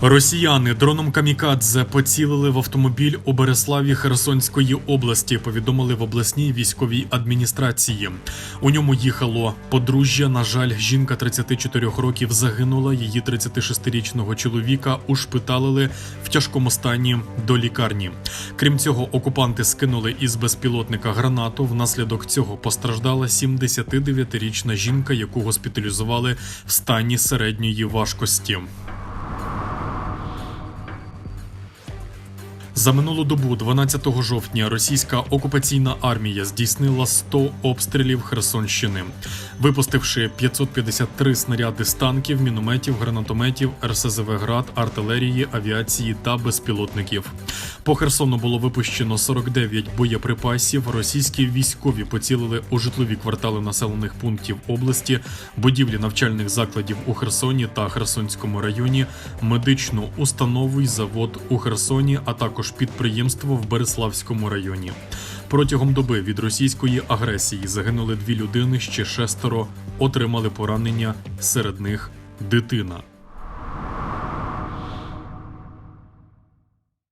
Росіяни дроном камікадзе поцілили в автомобіль у Береславі Херсонської області. Повідомили в обласній військовій адміністрації. У ньому їхало подружжя. На жаль, жінка 34 років загинула. Її 36-річного чоловіка ушпиталили в тяжкому стані до лікарні. Крім цього, окупанти скинули із безпілотника гранату. Внаслідок цього постраждала 79-річна жінка, яку госпіталізували в стані середньої важкості. За минулу добу, 12 жовтня, російська окупаційна армія здійснила 100 обстрілів Херсонщини, випустивши 553 снаряди з танків, мінометів, гранатометів, РСЗВ град, артилерії, авіації та безпілотників. По Херсону було випущено 49 боєприпасів. Російські військові поцілили у житлові квартали населених пунктів області, будівлі навчальних закладів у Херсоні та Херсонському районі, медичну установу й завод у Херсоні, а також підприємство в Береславському районі. Протягом доби від російської агресії загинули дві людини, ще шестеро отримали поранення, серед них дитина.